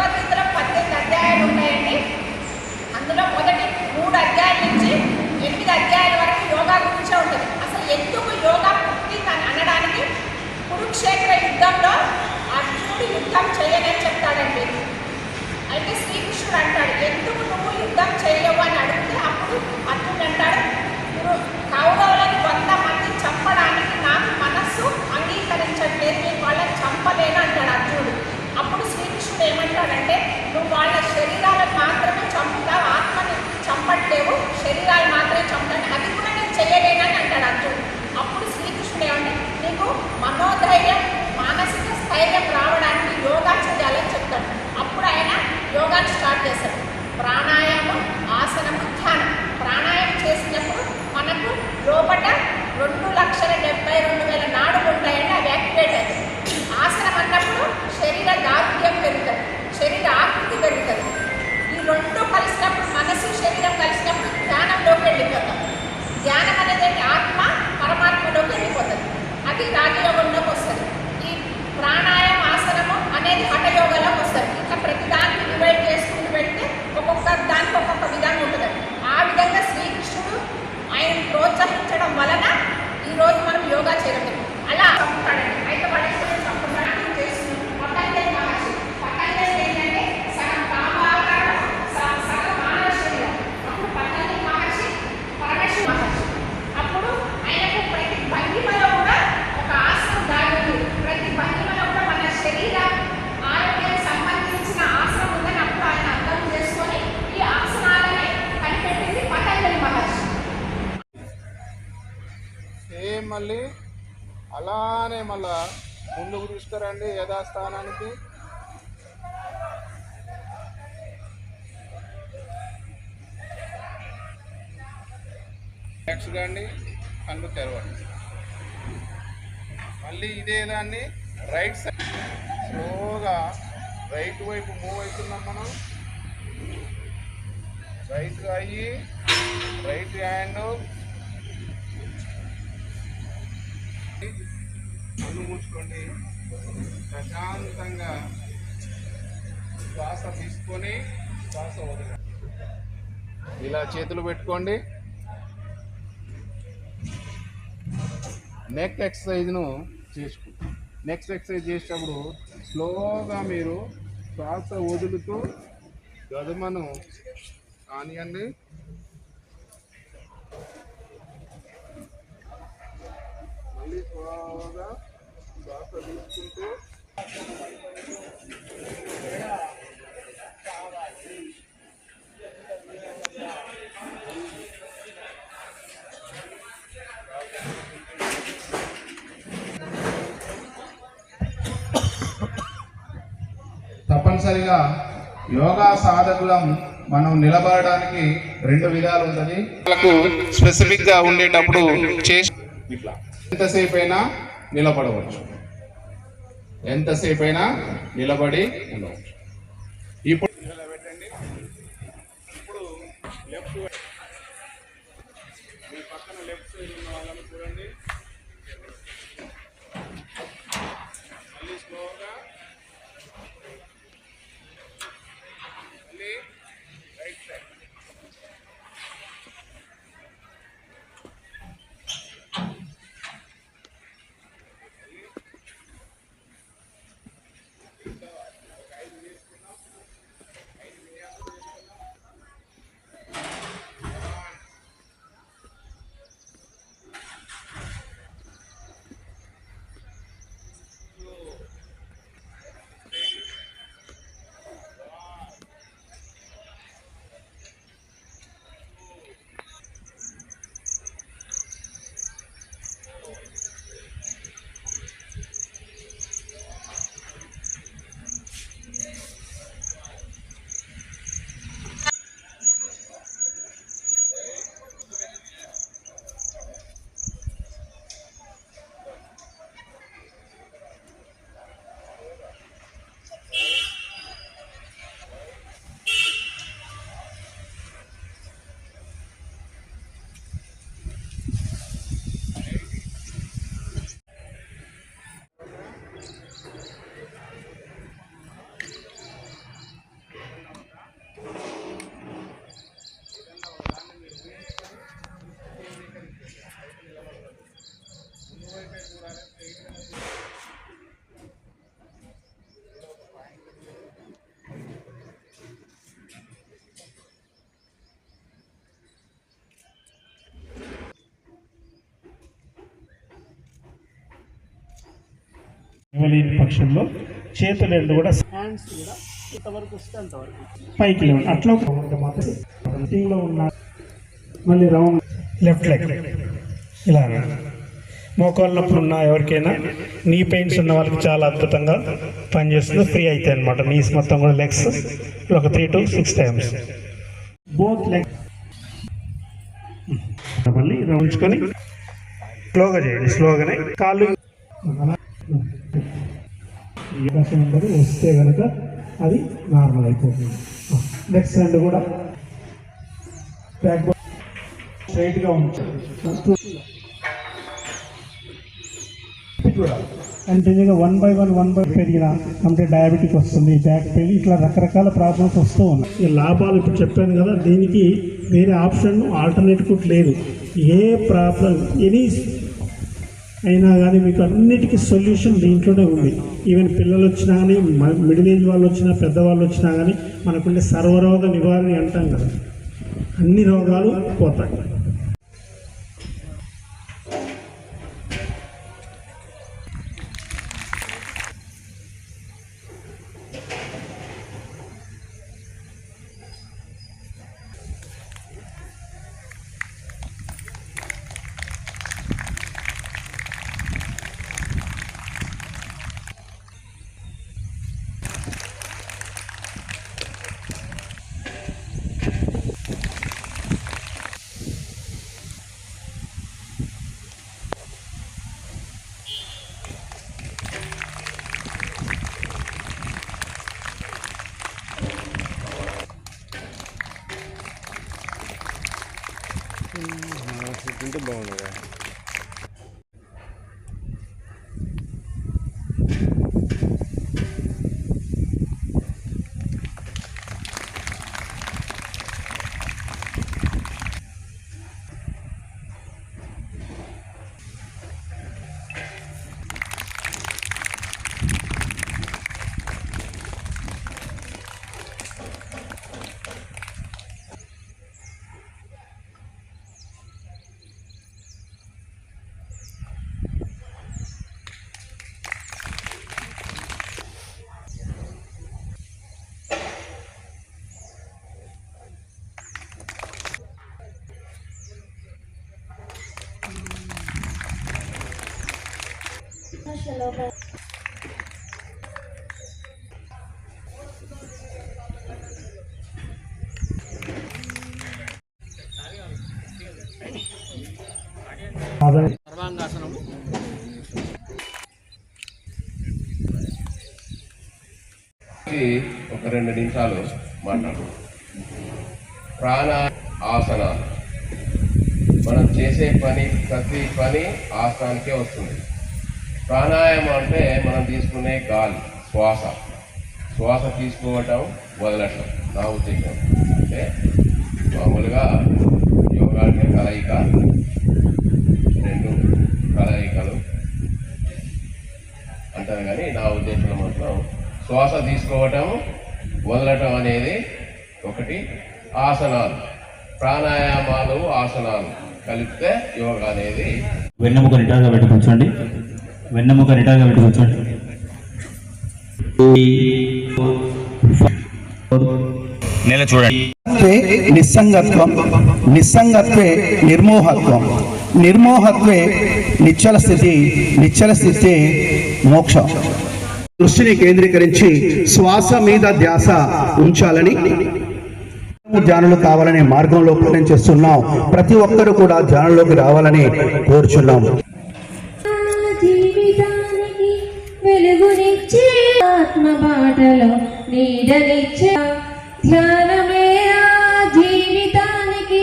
భగవద్గీతలో పద్దెనిమిది అధ్యాయాలు ఉన్నాయండి. అందులో మొదటి మూడు అధ్యాయాల నుంచి ఎనిమిది అధ్యాయాల వరకు యోగా గురించే ఉంటుంది. అసలు ఎందుకు యోగా పుట్టిందని అనడానికి కురుక్షేత్ర యుద్ధంలో అర్జునుడు యుద్ధం చేయనని చెప్తాడండి. అయితే శ్రీకృష్ణుడు అంటాడు ఎందుకు నువ్వు యుద్ధం చేయవు? అని అడిగితే అప్పుడు అర్జునుడు అంటాడు "గురు, కౌరవులను వంద మంది చంపడానికి నాకు మనస్సు అంగీకరించట్లేదు నేను వాళ్ళని చంపలేను అంటాడు అర్జునుడు. శ్రీకృష్ణుడు ఏమంటాడంటే నువ్వు వాళ్ళ శరీరాలను మాత్రమే చంపుతావు ఆత్మని చంపట్లేవు శరీరాలు మాత్రమే చంపుతాను అది కూడా నేను చేయలేనని అంటాడు అర్జునుడు. అప్పుడు శ్రీకృష్ణుడు ఏమంటే నీకు మనోధైర్యం వలన ఈరోజు రోజు మనం యోగా చేయగలం అలా. అయితే వాడు ఎప్పుడు చంపుతాడు చేస్తున్నాడు పతంజలి మహర్షి పతంజలి ఏంటంటే సగం కామాకారం సగం సగం మానవ శరీరం అప్పుడు పతంజలి మహర్షి పరమేశ్వర మహర్షి అప్పుడు ఆయనకు ప్రతి భంగిమలో కూడా ఒక ఆసనం దాగి ఉంది ప్రతి భంగిమలో కూడా మన శరీర ఆరోగ్యానికి సంబంధించిన ఆసనం ఉందని అప్పుడు ఆయన అర్థం చేసుకొని ఈ ఆసనాలని కనిపెట్టింది పతంజలి మహర్షి సేమ్ మళ్ళీ అలానే మళ్ళా ముందుకు తీసుకురండి యథాస్థానానికి. నెక్స్ట్ కండి కళ్ళు తెరవండి. మళ్ళీ ఇదే దాన్ని రైట్ సైడ్ స్లోగా రైట్ వైపు మూవ్ అవుతున్నాం మనం. రైట్ అయ్యి రైట్ హ్యాండ్ కళ్ళు మూసుకోండి. ప్రశాంతంగా శ్వాస తీసుకొని శ్వాస వదలండి. ఇలా చేతులు పెట్టుకోండి. నెక్ ఎక్సర్సైజ్ను చేసుకుంటాం నెక్స్ట్ ఎక్సర్సైజ్ చేసేటప్పుడు స్లోగా మీరు శ్వాస వదులుతూ గదుమను కానివ్వండి మళ్ళీ స్లోగా తప్పనిసరిగా యోగా సాధకులం మనం నిలబడడానికి రెండు విధాలు ఉంటుంది. స్పెసిఫిక్గా ఉండేటప్పుడు చేసి ఇట్లా. ఎంతసేపు అయినా నిలబడవచ్చు. ఎంతసేపైనా నిలబడి ఉండవచ్చు ఇవ్వలేని పక్షంలో చేతులు రెండు కూడా హ్యాండ్స్ కూడా ఇంతవరకు వస్తే అంతవరకు. పైకి లేవు అట్లా ఉన్న మళ్ళీ రౌండ్ లెఫ్ట్ లెగ్. ఇలా మోకాళ్ళ నొప్పులు ఉన్న ఎవరికైనా నీ పెయిన్స్ ఉన్న వాళ్ళకి చాలా అద్భుతంగా పనిచేస్తుంది. ఫ్రీ అవుతాయి అనమాట నీస్ మొత్తం కూడా లెగ్స్ ఒక three to six times both leg మళ్ళీ రౌండ్చుకొని స్లోగా చేయండి. స్లోగానే కాళ్ళు ఈ అవకాశం ఉండదు వస్తే కనుక అది నార్మల్ అయిపోతుంది. నెక్స్ట్ హ్యాండ్ కూడా బ్యాక్ స్ట్రైట్గా ఉంచాలి. కంటిన్యూగా one by one one by పెరిగిన అంటే డయాబెటిక్ వస్తుంది బ్యాక్ పెయిన్ ఇట్లా రకరకాల ప్రాబ్లమ్స్ వస్తూ ఉన్నాయి. ఈ లాభాలు ఇప్పుడు చెప్పాను కదా దీనికి వేరే ఆప్షన్ ఆల్టర్నేటివ్ లేదు. ఏ ప్రాబ్లం ఎనీ అయినా కానీ మీకు అన్నిటికీ సొల్యూషన్ దీంట్లోనే ఉంది. ఈవెన్ పిల్లలు వచ్చినా కానీ మిడిల్ ఏజ్ వాళ్ళు వచ్చినా పెద్దవాళ్ళు వచ్చినా కానీ మనకుండే సర్వరోగ నివారణ అంటాం కదా. అన్ని రోగాలు పోతాయి. అదే సర్వాంగాసనం ఈ ఒక రెండు నిమిషాలు మాట్లాడు. ప్రాణ ఆసనాలు. మనం చేసే పని ప్రతి పని ఆసనానికే వస్తుంది. ప్రాణాయామం అంటే మనం తీసుకునే గాలి శ్వాస. శ్వాస తీసుకోవటం వదలటం నా ఉద్దేశం. అంటే మామూలుగా యోగా అంటే కలయిక రెండు కలయికలు అంటారు కానీ నా ఉద్దేశంలో మాత్రం శ్వాస తీసుకోవటం వదలటం అనేది ఒకటి. ఆసనాలు ప్రాణాయామాలు ఆసనాలు కలిపితే యోగా అనేది వెన్నెముక నిటారుగా పెట్టి కూర్చోండి. వెన్నెముక రిటైర్గా పెట్టి నెల చూడండి. నిస్సంగత్వం నిస్సంగత్వే నిర్మోహత్వం. నిర్మోహత్వే నిచ్చల స్థితి నిశ్చల స్థితి మోక్షం. దృష్టిని కేంద్రీకరించి శ్వాస మీద ధ్యాస ఉంచాలని ధ్యానులు కావాలనే మార్గంలో ప్రయాణం చేస్తున్నాం. ప్రతి ఒక్కరు కూడా ధ్యానంలోకి రావాలని కోరుచున్నాము వెలుగునిచ్చే ఆత్మ బాటలో నీడనిచ్చే ధ్యానమే జీవితానికి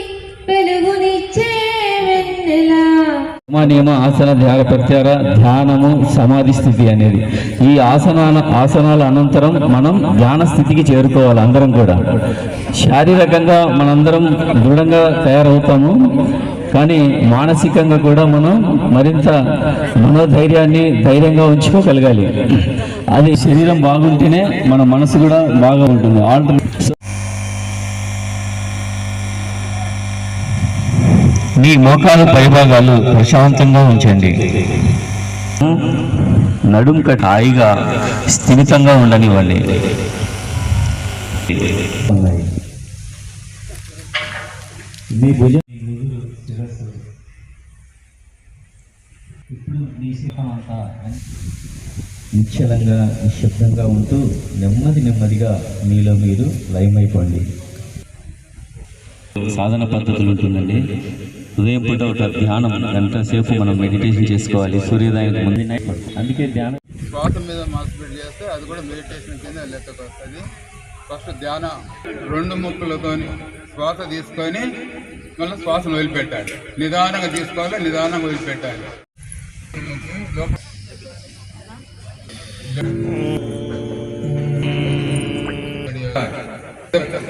వెలుగునిచ్చే వెన్నెలా. నియమ ఆసన ధ్యాన ప్రత్యార ధ్యానము సమాధి స్థితి అనేది. ఈ ఆసనాల ఆసనాల అనంతరం మనం ధ్యాన స్థితికి చేరుకోవాలి అందరం కూడా. శారీరకంగా మనందరం దృఢంగా తయారవుతాము. కానీ మానసికంగా కూడా మనం మరింత మనోధైర్యాన్ని ధైర్యంగా ఉంచుకోగలగాలి. అది శరీరం బాగుంటేనే మన మనసు కూడా బాగా ఉంటుంది. ఆల్టర్ మీ మోకాలు పైభాగాలు ప్రశాంతంగా ఉంచండి. నడుం కట్ హాయిగా స్థిమితంగా ఉండనివ్వండి. మీ భుజం నిశ్చలంగా నిశ్శబ్దంగా ఉంటూ నెమ్మది నెమ్మదిగా మీలో మీరు లయమైపోండి. సాధన పద్ధతులు ఉంటుందండి. ఉదయం పూట ఒక ధ్యానం గంట సేపు మనం మెడిటేషన్ చేసుకోవాలి. సూర్యోదయానికి ముందు అందుకే ధ్యానం శ్వాస మీద మాస్పిడ్ చేస్తే అది కూడా మెడిటేషన్ కింద లెక్కకు వస్తుంది. ఫస్ట్ ధ్యానం రెండు ముక్కులతోని శ్వాస తీసుకొని మళ్ళీ శ్వాసను వదిలిపెట్టాలి. నిదానంగా తీసుకోవాలి నిదానంగా వదిలిపెట్టాలి.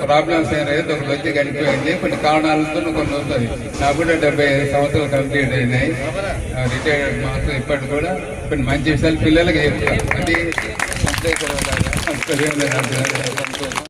ప్రాబ్లమ్స్ ఏదైతే ఒక వ్యక్తి గడిపోయింది కొన్ని కారణాలతో కొన్ని వస్తుంది నాకు కూడా డెబ్బై ఐదు సంవత్సరాలు కంప్లీట్ అయినాయి. రిటైర్డ్ మాత్రం ఇప్పటి కూడా కొన్ని మంచి విషయాలు పిల్లలకి చెప్తాను అది సంతోషం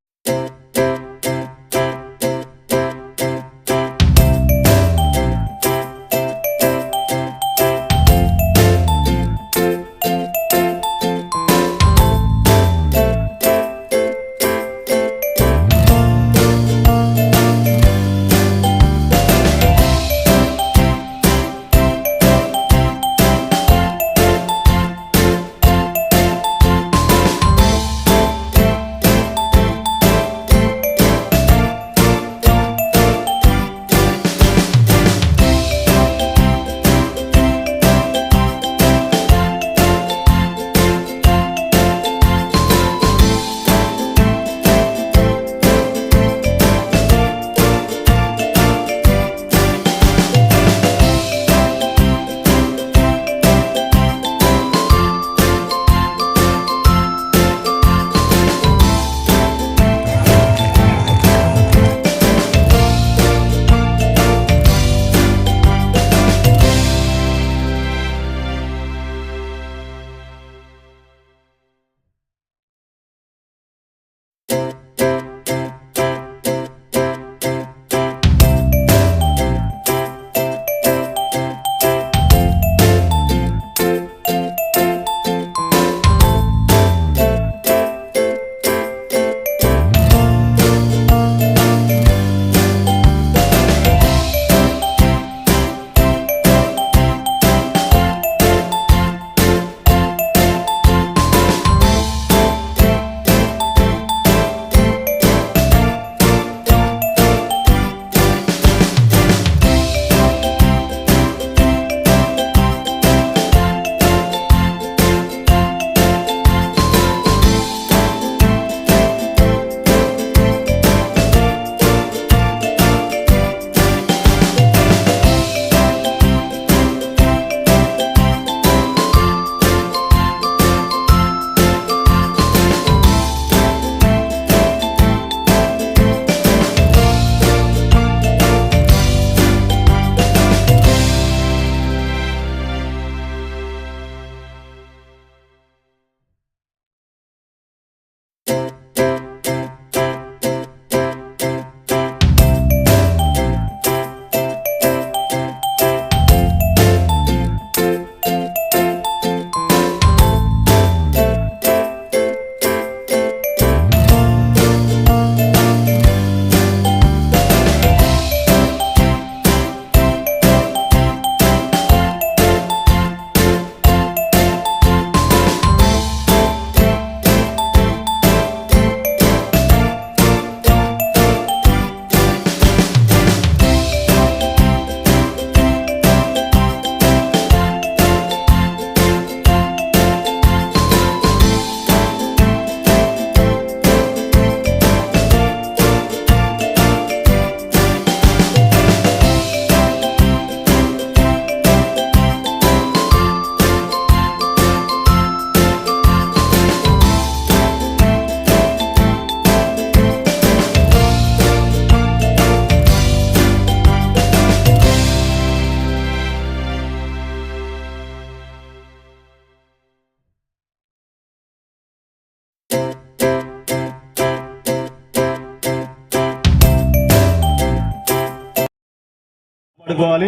పెట్టుకోవాలి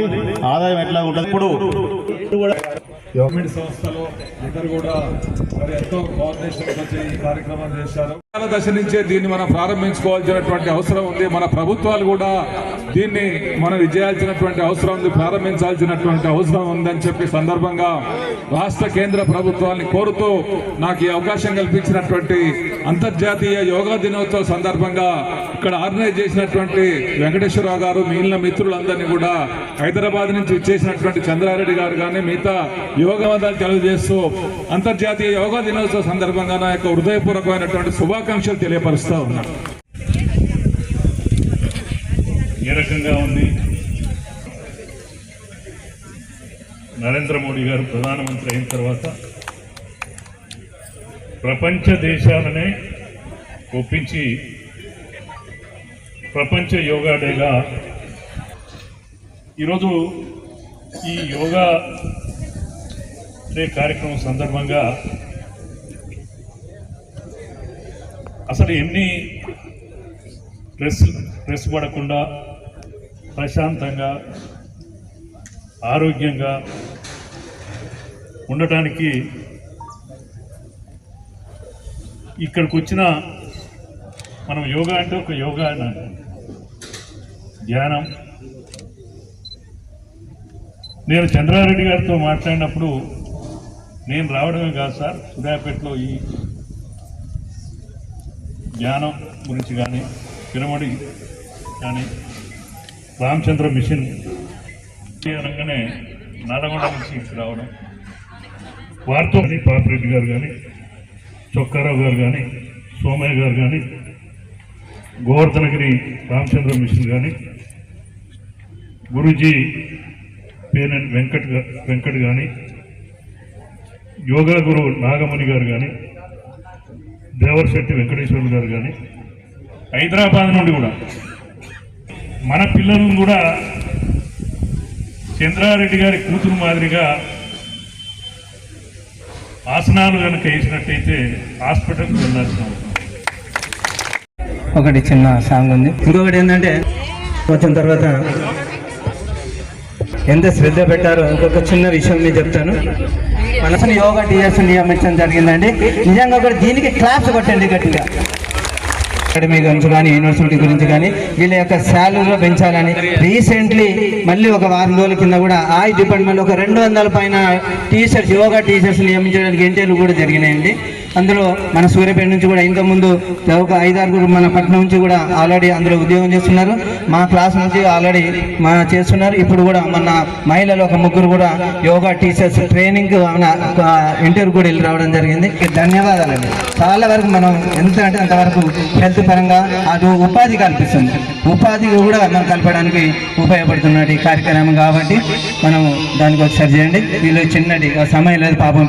ఆదాయం ఎట్లా ఉంటుంది? ఇప్పుడు గవర్నమెంట్ సంస్థలు ఇద్దరు కూడా మరి ఎంతో కోఆర్డినేషన్ వచ్చి ఈ కార్యక్రమం చేశారు. దశ నుంచే దీన్ని మనం ప్రారంభించుకోవాల్సినటువంటి అవసరం ఉంది. మన ప్రభుత్వాలు కూడా దీన్ని మనం విజయాల్సినటువంటి అవసరం ఉంది ప్రారంభించాల్సినటువంటి అవసరం ఉందని చెప్పి సందర్భంగా రాష్ట్ర కేంద్ర ప్రభుత్వాన్ని కోరుతూ నాకు ఈ అవకాశం కల్పించినటువంటి అంతర్జాతీయ యోగా దినోత్సవ సందర్భంగా ఇక్కడ ఆర్గనైజ్ చేసినటువంటి వెంకటేశ్వరరావు గారు మిగిలిన మిత్రులందరినీ కూడా హైదరాబాద్ నుంచి ఇచ్చేసినటువంటి చంద్రారెడ్డి గారు కానీ మిగతా యోగవాదాలు తెలియజేస్తూ అంతర్జాతీయ యోగా దినోత్సవ సందర్భంగా నా యొక్క హృదయపూర్వకమైనటువంటి శుభాకాంక్షలు తెలియపరుస్తూ ఉన్నా. ఏ రకంగా ఉంది? నరేంద్ర మోడీ గారు ప్రధానమంత్రి అయిన తర్వాత ప్రపంచ దేశాలనే ఒప్పించి ప్రపంచ యోగా డేగా ఈరోజు ఈ యోగా డే కార్యక్రమం సందర్భంగా అసలు ఎన్ని స్ట్రెస్ స్ట్రెస్ పడకుండా ప్రశాంతంగా ఆరోగ్యంగా ఉండటానికి ఇక్కడికి వచ్చిన మనం యోగా అంటే ఒక యోగా ధ్యానం. నేను చంద్రారెడ్డి గారితో మాట్లాడినప్పుడు నేను రావడమే కాదు సార్ సూర్యాపేటలో ఈ జ్ఞానం గురించి కానీ పిరమడి కానీ రామచంద్ర మిషన్ అనగానే నల్గొండ నుంచి ఇక్కడ రావడం. వారితో కానీ పాపిరెడ్డి గారు కానీ చొక్కారావు గారు కానీ సోమయ్య గారు కానీ గోవర్ధనగిరి రామచంద్ర మిషన్ కానీ గురూజీ పేనెన్ వెంకట్ వెంకట్ కానీ యోగా గురు నాగమణి గారు కానీ దేవరశెట్టి వెంకటేశ్వర్లు గారు కానీ హైదరాబాద్ నుండి కూడా. మన పిల్లలను కూడా చంద్రారెడ్డి గారి కూతురు మాదిరిగా ఆసనాలు కనుక వేసినట్టయితే హాస్పిటల్కి వెళ్ళాల్సిన ఒకటి చిన్న సాంగ్ ఉంది. ఇంకొకటి ఏంటంటే వచ్చిన తర్వాత ఎంత శ్రద్ధ పెట్టారో ఇంకొక చిన్న విషయం మీద చెప్తాను. మనసుని యోగా టీచర్స్ నియమించడం జరిగిందండి. నిజంగా కూడా దీనికి క్లాప్స్ కొట్టండి గట్టిగా. అకాడమీ గురించి కానీ యూనివర్సిటీ గురించి కానీ వీళ్ళ యొక్క శాలరీలో పెంచాలని. రీసెంట్లీ మళ్ళీ ఒక వారం రోజుల కింద కూడా ఆ డిపార్ట్మెంట్ ఒక రెండు వందల పైన టీచర్స్ యోగా టీచర్స్ నియమించడానికి ఇంటర్వ్యూలు కూడా జరిగినాయండి. అందులో మన సూర్యాపేట నుంచి కూడా ఇంకా ముందు ఒక ఐదారుగురు మన పట్నం నుంచి కూడా ఆల్రెడీ అందులో ఉద్యోగం చేస్తున్నారు. మా క్లాస్ నుంచి ఆల్రెడీ మా చేస్తున్నారు. ఇప్పుడు కూడా మన మహిళలు ఒక ముగ్గురు కూడా యోగా టీచర్స్ ట్రైనింగ్ ఇంటర్వ్యూ కూడా వెళ్ళి రావడం జరిగింది. ధన్యవాదాలండి. చాలా వరకు మనం ఎంత అంటే అంతవరకు హెల్త్ పరంగా అటు ఉపాధి కల్పిస్తుంది. ఉపాధి కూడా మనం కలపడానికి ఉపయోగపడుతున్నది కార్యక్రమం కాబట్టి మనం దానికి ఒకసారి చేయండి. వీళ్ళు చిన్నటి సమయం లేదు పాపం.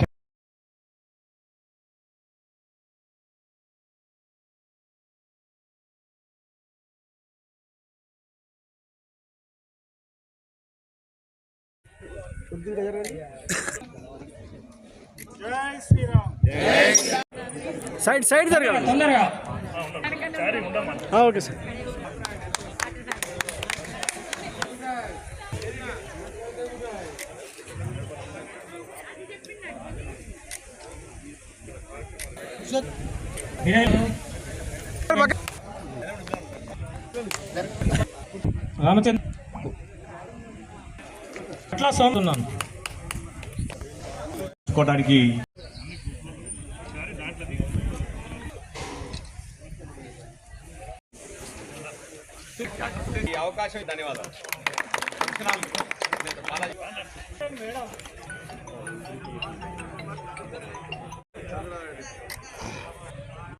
సైడ్ సైడ్ జరగాలి. తొందరగా. Okay sir. రామచంద్ర ఎట్లా కోటానికి